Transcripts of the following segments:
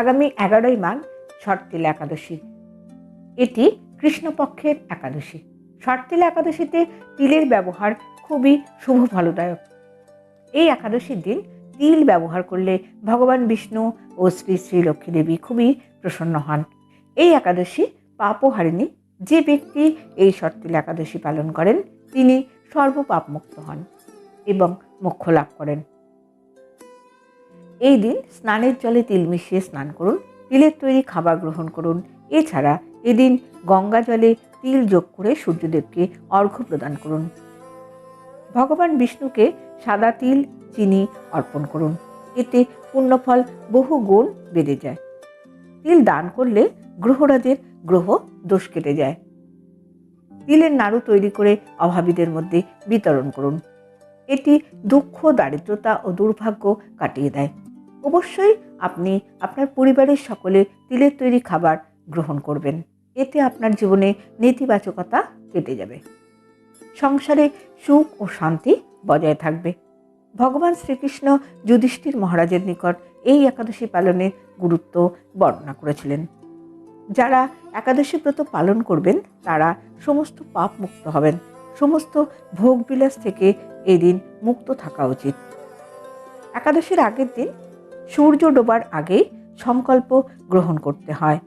আগামী এগারোই মাঘ শর্তিল একাদশী। এটি কৃষ্ণপক্ষের একাদশী। শর্তিল একাদশীতে তিলের ব্যবহার খুবই শুভ ফলদায়ক। এই একাদশীর দিন তিল ব্যবহার করলে ভগবান বিষ্ণু ও শ্রী শ্রী লক্ষ্মী দেবী খুবই প্রসন্ন হন। এই একাদশী পাপহারিণী যে ব্যক্তি এই শর্তিল একাদশী পালন করেন, তিনি সর্বপাপমুক্ত হন এবং মোক্ষ লাভ করেন। এই দিন স্নানের জলে তিল মিশিয়ে স্নান করুন, তিলের তৈরি খাবার গ্রহণ করুন। এছাড়া এদিন গঙ্গা জলে তিল যোগ করে সূর্যদেবকে অর্ঘ্য প্রদান করুন। ভগবান বিষ্ণুকে সাদা তিল, চিনি অর্পণ করুন। এতে পুণ্যফল বহু গুণ বেড়ে যায়। তিল দান করলে গ্রহরাজের গ্রহ দোষ কেটে যায়। তিলের নাড়ু তৈরি করে অভাবীদের মধ্যে বিতরণ করুন। এটি দুঃখ, দারিদ্রতা ও দুর্ভাগ্য কাটিয়ে দেয়। অবশ্যই আপনি আপনার পরিবারের সকলে তিলের তৈরি খাবার গ্রহণ করবেন। এতে আপনার জীবনে নেতিবাচকতা কেটে যাবে। সংসারে সুখ ও শান্তি বজায় থাকবে। ভগবান শ্রীকৃষ্ণ যুধিষ্ঠির মহারাজের নিকট এই একাদশী পালনের গুরুত্ব বর্ণনা করেছিলেন। যারা একাদশী ব্রত পালন করবেন, তারা সমস্ত পাপ মুক্ত হবেন। সমস্ত ভোগবিলাস থেকে এই দিন মুক্ত থাকা উচিত। একাদশীর আগের দিন সূর্য ডোবার আগেই সংকল্প গ্রহণ করতে হয়।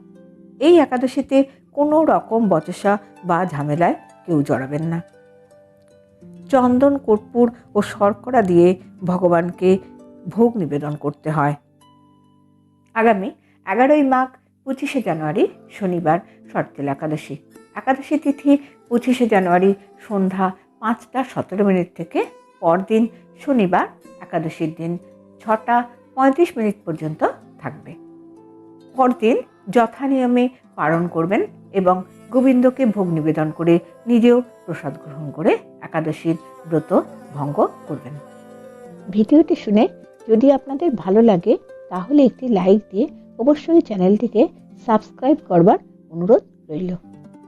এই একাদশীতে কোনো রকম বচসা বা ঝামেলায় কেউ জড়াবেন না। চন্দন, কর্পূর ও শর্করা দিয়ে ভগবানকে ভোগ নিবেদন করতে হয়। আগামী এগারোই মাঘ, পঁচিশে জানুয়ারি, শনিবার শর্তেল একাদশী। একাদশী তিথি, পঁচিশে জানুয়ারি, সন্ধ্যা পাঁচটা সতেরো মিনিট থেকে পরদিন শনিবার একাদশীর দিন, ছটা পঁয়ত্রিশ মিনিট পর্যন্ত থাকবে। পরদিন যথানিয়মে পালন করবেন এবং গোবিন্দকে ভোগ নিবেদন করে নিজেও প্রসাদ গ্রহণ করে একাদশীর ব্রত ভঙ্গ করবেন। ভিডিওটি শুনে যদি আপনাদের ভালো লাগে, তাহলে একটি লাইক দিয়ে অবশ্যই চ্যানেলটিকে সাবস্ক্রাইব করবার অনুরোধ রইল।